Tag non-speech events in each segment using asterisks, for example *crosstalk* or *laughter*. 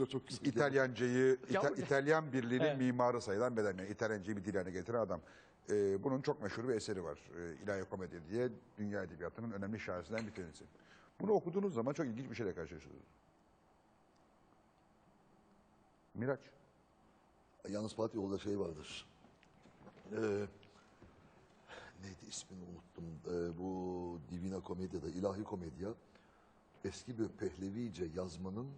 hocam çok güzel. İtalyancayı, Ya İta-. İtalyan birliğinin Evet. mimarı sayılan beden. Yani İtalyancayı bir dil haline getiren adam. Ee, bunun çok meşhur bir eseri var. Ee, İlahi Komedya diye dünya edebiyatının önemli şahesinden bir tanesi. Bunu okuduğunuz zaman çok ilginç bir şeyle karşılaşıyorsunuz. Miraç. Yalnız Fatih orada şey vardır. Ee, neydi ismini unuttum. Ee, bu Divina Commedia'da, ilahi komedya eski bir Pehlevice yazmanın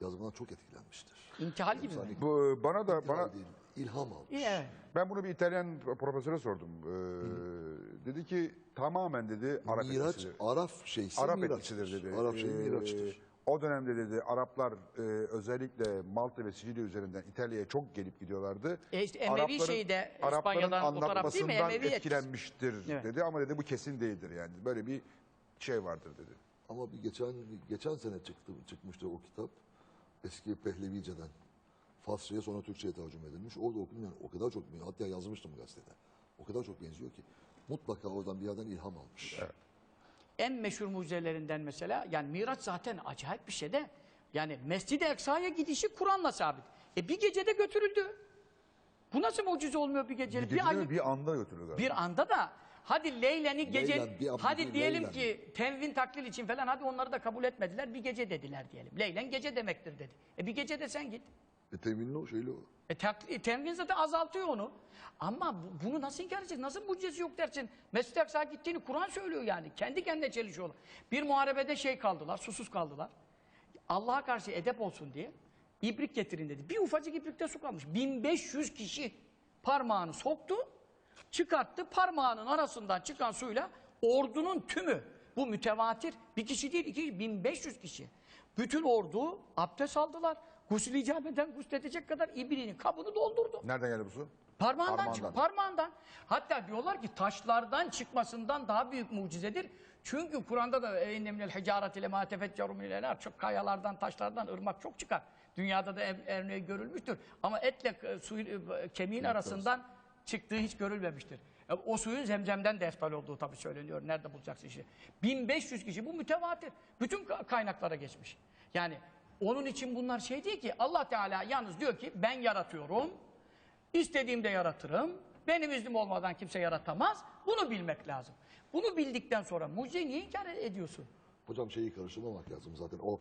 yazmadan çok etkilenmiştir. İntihal gibi mi? Bu bana da bana bana değil, ilham almış. İyi, evet. ben bunu bir İtalyan profesöre sordum. Ee, dedi ki tamamen dedi Arap Miraç, etkisidir. Araf şeysi Arap etkisidir dedi. Arap şeyi Ee, Miraç'tır. O dönemde dedi Araplar e, özellikle Malta ve Sicilya üzerinden İtalya'ya çok gelip gidiyorlardı. E işte Emevi şeyi de İspanya'dan o taraf değil mi? anlatmasından Emevi etkisi. etkilenmiştir Evet. dedi ama dedi bu kesin değildir yani. Böyle bir şey vardır dedi. Ama bir geçen geçen sene çıktı çıkmıştı o kitap. Eski Pehlevice'den. Farsça'ya sonra Türkçe'ye tercüme edilmiş. Orada okudum yani o kadar çok hatta yazmıştım gazetede. O kadar çok benziyor ki mutlaka oradan bir yerden ilham almış. En meşhur mucizelerinden mesela yani Miraç zaten acayip bir şey de yani Mescid-i Eksa'ya gidişi Kur'an'la sabit. E bir gecede götürüldü. Bu nasıl mucize olmuyor bir gecede? Bir, Bir, gecede ay- mi? bir anda götürüyor galiba. bir anda da hadi Leylen'i gece abdi hadi diyelim Leylen. ki tenvin taklil için falan hadi onları da kabul etmediler. Bir gece dediler diyelim. Leylen gece demektir dedi. E bir gece de sen git. E teminli o şeyle o. E, takli- tenvin zaten azaltıyor onu. Ama bu- bunu nasıl inkar edecek? Nasıl mucizesi yok dersin? Mescid-i Aksa'ya gittiğini Kur'an söylüyor yani. Kendi kendine çelişiyorlar. Bir muharebede şey kaldılar, susuz kaldılar. Allah'a karşı edep olsun diye ibrik getirin dedi. Bir ufacık ibrikte su kalmış. 1500 kişi parmağını soktu, çıkarttı. Parmağının arasından çıkan suyla ordunun tümü, bu mütevatir, bir kişi değil, iki, 1500 kişi. Bütün ordu abdest aldılar. Gusül icap eden gusledecek kadar ibriğinin kabını doldurdu. Nereden geldi bu su? Parmağından, Parmağından. çık, parmağından. Hatta diyorlar ki taşlardan çıkmasından daha büyük mucizedir. Çünkü Kur'an'da da "E, inne minel hicareti lema tefecceru minel enar." çok kayalardan, taşlardan ırmak çok çıkar. Dünyada da örneği görülmüştür. Ama etle e, suyun e, kemiğin arasından çıktığı hiç görülmemiştir. E, O suyun zemzemden de eftal olduğu tabii söyleniyor. Nerede bulacaksın işte. 1500 kişi bu mütevatir. Bütün ka- kaynaklara geçmiş. Yani onun için bunlar şey değil ki Allah Teala yalnız diyor ki ben yaratıyorum. İstediğimde yaratırım. Benim iznim olmadan kimse yaratamaz. Bunu bilmek lazım. Bunu bildikten sonra mucizeyi niye inkar ediyorsun? Hocam şeyi karıştırmamak lazım zaten o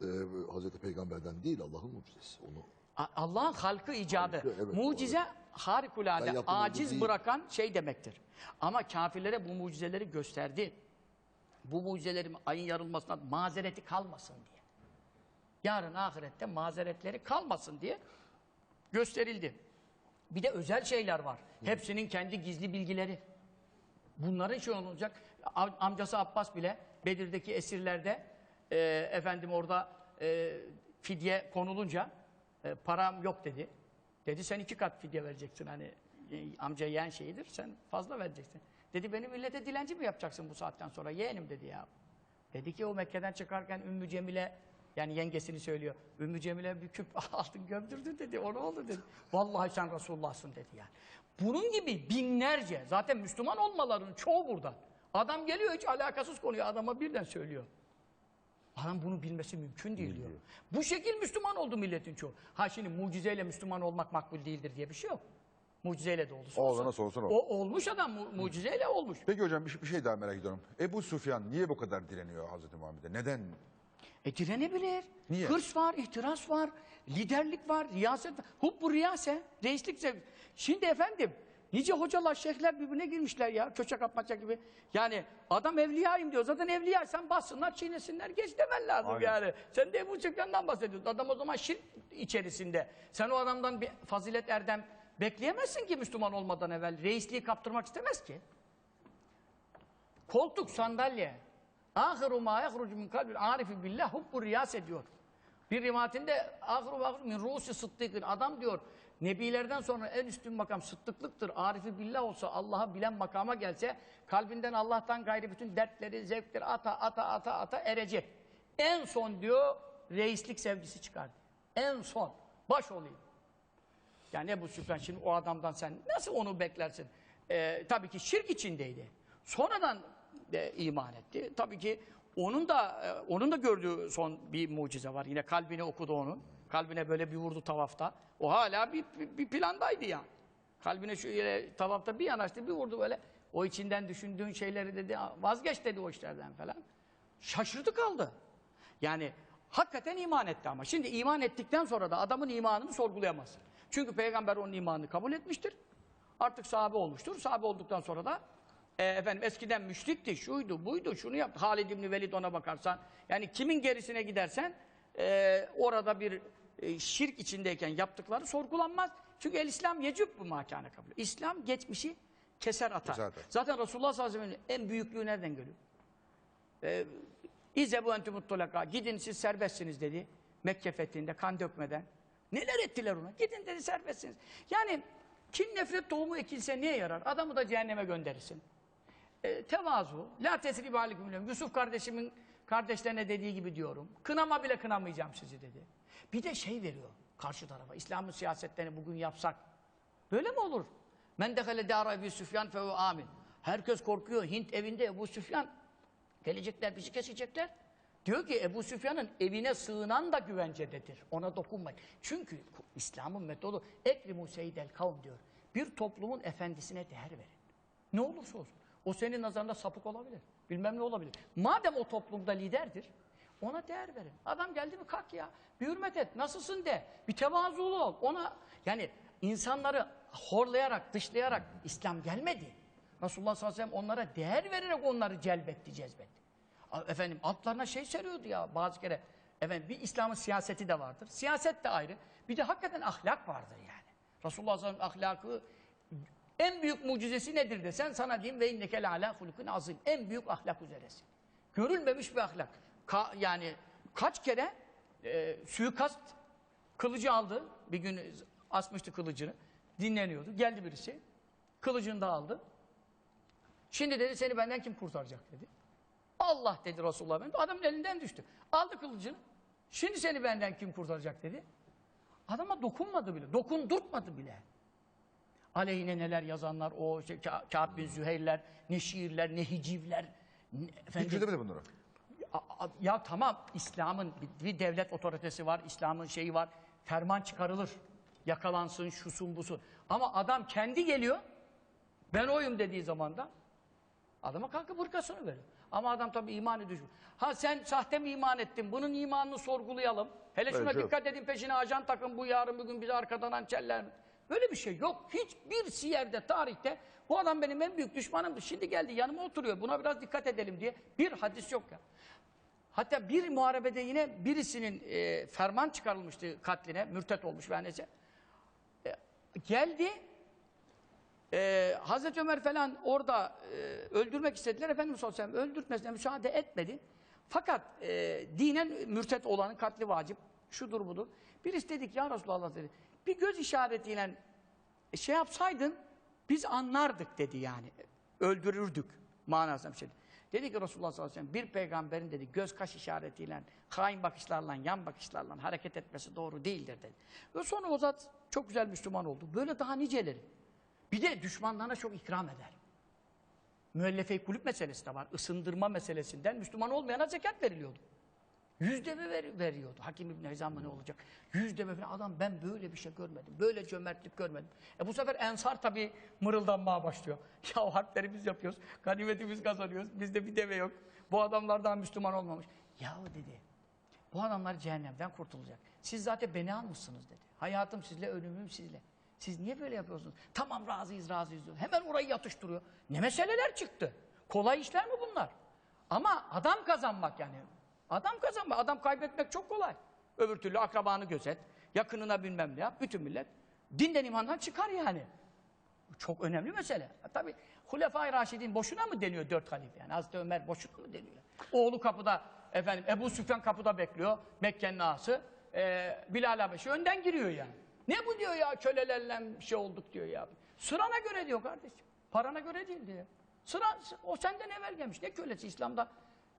e, Hazreti Peygamber'den değil Allah'ın mucizesi. Onu Allah'ın halkı icadı. Halkı, evet, Mucize Ben harikulade, aciz değil. bırakan şey demektir. Ama kafirlere bu mucizeleri gösterdi. Bu mucizelerin ayın yarılmasına mazereti kalmasın diye. Yarın ahirette mazeretleri kalmasın diye gösterildi. Bir de özel şeyler var. Hepsinin kendi gizli bilgileri. Bunların şey olacak. Am- Amcası Abbas bile Bedir'deki esirlerde e, efendim orada e, fidye konulunca e, param yok dedi. Dedi sen iki kat fidye vereceksin hani e, amca yeğen şeyidir sen fazla vereceksin. Dedi beni millete dilenci mi yapacaksın bu saatten sonra yeğenim dedi ya. Dedi ki o Mekke'den çıkarken Ümmü Cemile yani yengesini söylüyor. Ümmü Cemile bir küp *laughs* altın gömdürdü dedi. O ne oldu dedi. Vallahi sen Resulullah'sın dedi yani. Bunun gibi binlerce zaten Müslüman olmalarının çoğu burada. Adam geliyor hiç alakasız konuyu adama birden söylüyor. Adam bunu bilmesi mümkün değil diyor. Bu şekil Müslüman oldu milletin çoğu. Ha şimdi mucizeyle Müslüman olmak makbul değildir diye bir şey yok. Mucizeyle de olursa O olsun o. O olmuş adam mu- mucizeyle olmuş. Peki hocam bir, bir şey daha merak ediyorum. Ebu Süfyan niye bu kadar direniyor Hazreti Muhammed'e? Neden? E direnebilir. Niye? Hırs var, ihtiras var, liderlik var, riyaset var. Hubbu riyase, reislik zevk. Şimdi efendim, nice hocalar, şeyhler birbirine girmişler ya, köçek atmaca gibi. Yani adam evliyayım diyor. Zaten evliyaysan bassınlar, çiğnesinler, geç demen lazım Aynen. yani. Sen de Ebu Süfyan'dan bahsediyorsun. Adam o zaman şirk içerisinde. Sen o adamdan bir fazilet erdem bekleyemezsin ki Müslüman olmadan evvel. Reisliği kaptırmak istemez ki. Koltuk, sandalye. Ahiru ma yahrucu min kalbil arifi billah hubbu riyas ediyor. Bir rivayetinde ahiru ma min rusi sıddıkın. Adam diyor nebilerden sonra en üstün makam sıddıklıktır. Arifi billah olsa Allah'ı bilen makama gelse kalbinden Allah'tan gayri bütün dertleri, zevkleri ata ata ata ata erecek. En son diyor reislik sevgisi çıkar. En son baş olayım. Yani Ebu Süfyan şimdi o adamdan sen nasıl onu beklersin? Ee, tabii ki şirk içindeydi. Sonradan de iman etti. Tabii ki onun da e, onun da gördüğü son bir mucize var. Yine kalbine okudu onun. Kalbine böyle bir vurdu tavafta. O hala bir, bir, bir plandaydı ya. Kalbine şu yere tavafta bir yanaştı bir vurdu böyle. O içinden düşündüğün şeyleri dedi vazgeç dedi o işlerden falan. Şaşırdı kaldı. Yani hakikaten iman etti ama. Şimdi iman ettikten sonra da adamın imanını sorgulayamazsın. Çünkü peygamber onun imanını kabul etmiştir. Artık sahabe olmuştur. Sahabe olduktan sonra da e, efendim eskiden müşrikti, şuydu, buydu, şunu yaptı. Halid İbni Velid ona bakarsan. Yani kimin gerisine gidersen e, orada bir e, şirk içindeyken yaptıkları sorgulanmaz. Çünkü el İslam yecüb bu makane kabul. İslam geçmişi keser atar. Keser atar. Zaten Resulullah sallallahu aleyhi ve sellem'in en büyüklüğü nereden geliyor? İzebu entumut tulaka. Gidin siz serbestsiniz dedi. Mekke fethinde kan dökmeden. Neler ettiler ona? Gidin dedi serbestsiniz. Yani kin nefret tohumu ekilse neye yarar? Adamı da cehenneme gönderirsin. E, tevazu. La tesribe aleyküm lehum. Yusuf kardeşimin kardeşlerine dediği gibi diyorum. Kınama bile kınamayacağım sizi dedi. Bir de şey veriyor karşı tarafa. İslam'ın siyasetlerini bugün yapsak. Böyle mi olur? Men dehale dâra Ebu Süfyan fehu amin. Herkes korkuyor. Hint evinde Ebu Süfyan. Gelecekler bizi kesecekler. Diyor ki Ebu Süfyan'ın evine sığınan da güvencededir. Ona dokunmayın. Çünkü İslam'ın metodu ekrimu seyyidel kavm diyor. Bir toplumun efendisine değer verin. Ne olursa olsun. O senin nazarında sapık olabilir. Bilmem ne olabilir. Madem o toplumda liderdir, ona değer verin. Adam geldi mi kalk ya. Bir hürmet et. Nasılsın de. Bir tevazulu ol. Ona yani insanları horlayarak, dışlayarak İslam gelmedi. Resulullah sallallahu aleyhi ve sellem onlara değer vererek onları celbetti, cezbetti. Efendim altlarına şey seriyordu ya bazı kere. Efendim bir İslam'ın siyaseti de vardır. Siyaset de ayrı. Bir de hakikaten ahlak vardır yani. Resulullah sallallahu aleyhi ve sellem ahlakı en büyük mucizesi nedir desen sana diyeyim ve inneke ala hulukun azim. En büyük ahlak üzeresin. Görülmemiş bir ahlak. Ka- yani kaç kere e, suikast kılıcı aldı. Bir gün asmıştı kılıcını. Dinleniyordu. Geldi birisi. Kılıcını da aldı. Şimdi dedi seni benden kim kurtaracak dedi. Allah dedi Resulullah Efendimiz. Adamın elinden düştü. Aldı kılıcını. Şimdi seni benden kim kurtaracak dedi. Adama dokunmadı bile. Dokundurtmadı bile. Aleyhine neler yazanlar, o şey, Ka- Kâb bin Züheyrler, ne şiirler, ne hicivler. ne- Hiç efendim, çözemedi bunları. A- a- Ya tamam İslam'ın bir, devlet otoritesi var, İslam'ın şeyi var. Ferman çıkarılır. Yakalansın, şusun busun. Ama adam kendi geliyor. Ben oyum dediği zaman da adama kalkıp hırkasını veriyor. Ama adam tabii imanı düşmüş. Ha sen sahte mi iman ettin? Bunun imanını sorgulayalım. Hele şuna şey yok. dikkat edin peşine ajan takın bu yarın bugün bizi arkadan hançerler mi? Böyle bir şey yok. Hiçbir siyerde, tarihte bu adam benim en büyük düşmanımdı. Şimdi geldi yanıma oturuyor. Buna biraz dikkat edelim diye bir hadis yok ya. Hatta bir muharebede yine birisinin e, ferman çıkarılmıştı katline, mürtet olmuş ve neyse. E, geldi, e, Hazreti Ömer falan orada e, öldürmek istediler. Efendimiz sallallahu aleyhi ve öldürtmesine müsaade etmedi. Fakat e, dinen mürtet olanın katli vacip, şudur budur. Birisi dedik ya Resulallah dedi, bir göz işaretiyle e, şey yapsaydın biz anlardık dedi yani. Öldürürdük manasında bir şey. Dedi ki Resulullah sallallahu aleyhi ve sellem bir peygamberin dedi göz kaş işaretiyle, hain bakışlarla, yan bakışlarla hareket etmesi doğru değildir dedi. Ve sonra o zat çok güzel Müslüman oldu. Böyle daha niceleri. Bir de düşmanlarına çok ikram eder. Müellefe-i kulüp meselesi de var. Isındırma meselesinden Müslüman olmayana zekat veriliyordu. Yüz deve ver- veriyordu. Hakim İbni Hizam mı ne olacak? Yüz deve falan. Adam ben böyle bir şey görmedim. Böyle cömertlik görmedim. E bu sefer Ensar tabii mırıldanmaya başlıyor. Ya harpleri biz yapıyoruz. Ganimeti biz kazanıyoruz. Bizde bir deve yok. Bu adamlar daha Müslüman olmamış. Yahu dedi. Bu adamlar cehennemden kurtulacak. Siz zaten beni almışsınız dedi. Hayatım sizle, ölümüm sizle. Siz niye böyle yapıyorsunuz? Tamam razıyız, razıyız diyor. Hemen orayı yatıştırıyor. Ne meseleler çıktı? Kolay işler mi bunlar? Ama adam kazanmak yani. Adam kazanmak, adam kaybetmek çok kolay. Öbür türlü akrabanı gözet, yakınına bilmem ne yap, bütün millet dinden imandan çıkar yani. Çok önemli mesele. Tabi Hulefai Raşidin boşuna mı deniyor dört halife yani? Hazreti Ömer boşuna mı deniyor? Oğlu kapıda, efendim Ebu Süfyan kapıda bekliyor. Mekke'nin ağası. Ee, Bilal Habeşi önden giriyor yani. Ne bu diyor ya kölelerle bir şey olduk diyor ya. Sırana göre diyor kardeşim. Parana göre değil diyor. Sıra, o senden evvel gelmiş. Ne kölesi İslam'da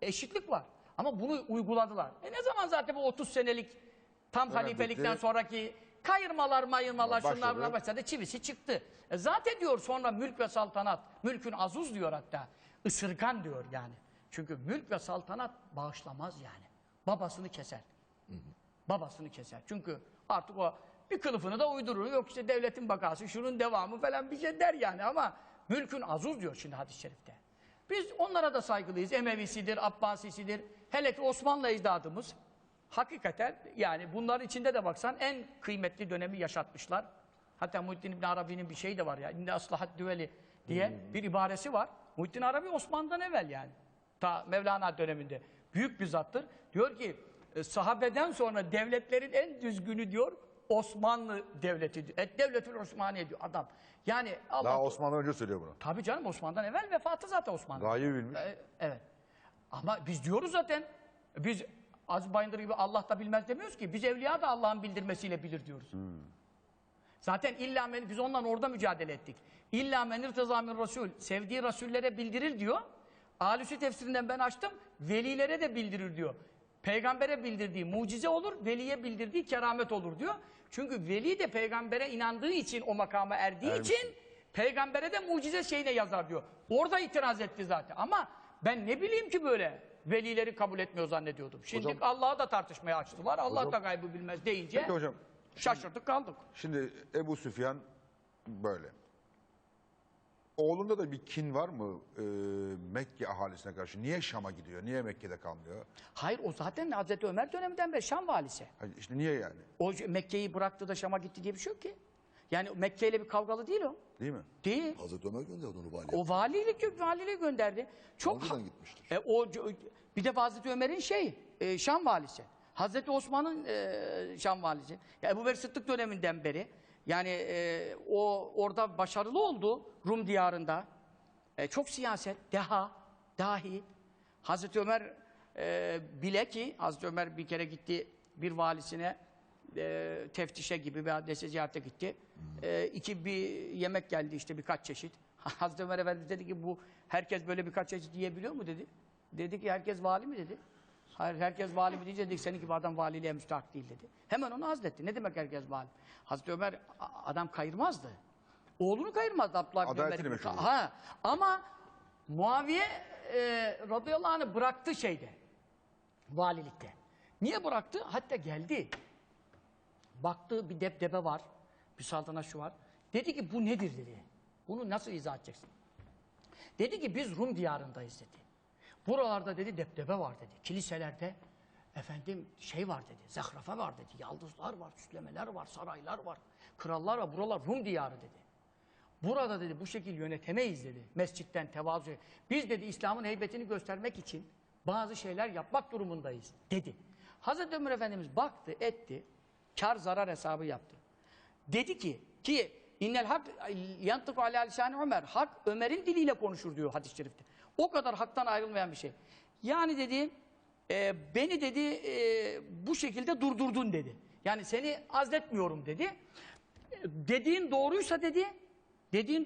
eşitlik var. Ama bunu uyguladılar. E ne zaman zaten bu 30 senelik tam halifelikten sonraki kayırmalar mayırmalar Başladı. şunlar bunlar başladı çivisi çıktı. E zaten diyor sonra mülk ve saltanat, mülkün azuz diyor hatta. Isırgan diyor yani. Çünkü mülk ve saltanat bağışlamaz yani. Babasını keser. Babasını keser. Çünkü artık o bir kılıfını da uydurur. Yok işte devletin bakası, şunun devamı falan bir şey der yani ama mülkün azuz diyor şimdi hadis-i şerifte. Biz onlara da saygılıyız. Emevisidir, Abbasisidir. Hele ki Osmanlı ecdadımız hakikaten yani bunların içinde de baksan en kıymetli dönemi yaşatmışlar. Hatta Muhittin İbn Arabi'nin bir şeyi de var ya. İnne aslahat düveli diye bir ibaresi var. Muhittin Arabi Osmanlı'dan evvel yani. Ta Mevlana döneminde. Büyük bir zattır. Diyor ki e, sahabeden sonra devletlerin en düzgünü diyor Osmanlı devleti. Et devletül Osmaniye diyor adam. Yani Allah Daha Osmanlı önce söylüyor bunu. Tabii canım Osman'dan evvel vefatı zaten Osmanlı. Gayeyi bilmiş. E, evet. Ama biz diyoruz zaten. Biz Aziz Bayındır gibi Allah da bilmez demiyoruz ki. Biz evliya da Allah'ın bildirmesiyle bilir diyoruz. Zaten illa men, biz ondan orada mücadele ettik. İlla men irteza min Resul. Sevdiği Resullere bildirir diyor. Alüsü tefsirinden ben açtım. Velilere de bildirir diyor. Peygambere bildirdiği mucize olur, veliye bildirdiği keramet olur diyor. Çünkü veli de peygambere inandığı için o makama erdiği Ermiş. için peygambere de mucize şeyine yazar diyor. Orada itiraz etti zaten. Ama ben ne bileyim ki böyle velileri kabul etmiyor zannediyordum. Şimdi Hocam- Allah'ı da tartışmaya açtılar. Allah Hocam- da gaybı bilmez deyince Peki hocam. şaşırdık kaldık. Şimdi Ebu Süfyan böyle. Oğlunda da bir kin var mı e, Mekke ahalisine karşı? Niye Şam'a gidiyor? Niye Mekke'de kalmıyor? Hayır o zaten Hazreti Ömer döneminden beri Şam valisi. Hayır, işte niye yani? O Mekke'yi bıraktı da Şam'a gitti diye bir şey yok ki. Yani Mekke ile bir kavgalı değil o. Değil mi? Değil. Hazreti Ömer gönderdi onu valiye. O valilik valiliğe gönderdi. Çok Önceden gitmiştir. E, o bir de Hazreti Ömer'in şey e, Şam valisi. Hazreti Osman'ın e, Şam valisi. Ya Ebu Bekir Sıddık döneminden beri yani e, o orada başarılı oldu Rum diyarında. E, çok siyaset, deha, dahi. Hazreti Ömer e, bile ki Hazreti Ömer bir kere gitti bir valisine e, teftişe gibi bir adrese ziyarete gitti. E, iki bir yemek geldi işte birkaç çeşit. *laughs* Hazreti Ömer Efendimiz dedi ki bu herkes böyle birkaç çeşit yiyebiliyor mu dedi. Dedi ki herkes vali mi dedi. Hayır herkes vali mi deyince dedik senin gibi adam valiliğe müstahak değil dedi. Hemen onu azletti. Ne demek herkes vali? Hazreti Ömer adam kayırmazdı. Oğlunu kayırmazdı Abdullah bin Adaletini Ömer. meşhur. Ha, ama Muaviye e, radıyallahu anh'ı bıraktı şeyde. Valilikte. Niye bıraktı? Hatta geldi. Baktı bir depdebe var. Bir saltanat şu var. Dedi ki bu nedir dedi. Bunu nasıl izah edeceksin? Dedi ki biz Rum diyarındayız dedi. Buralarda dedi depdebe var dedi. Kiliselerde efendim şey var dedi. Zahrafa var dedi. Yaldızlar var, süslemeler var, saraylar var. Krallar var. Buralar Rum diyarı dedi. Burada dedi bu şekil yönetemeyiz dedi. Mescitten tevazu. Biz dedi İslam'ın heybetini göstermek için bazı şeyler yapmak durumundayız dedi. Hazreti Ömer Efendimiz baktı etti. Kar zarar hesabı yaptı. Dedi ki ki innel hak yantıku ala lisan Ömer. Hak Ömer'in diliyle konuşur diyor hadis-i şerifte. O kadar haktan ayrılmayan bir şey. Yani dedi e, beni dedi e, bu şekilde durdurdun dedi. Yani seni azletmiyorum dedi. E, Dediğin doğruysa dedi. Dediğin doğru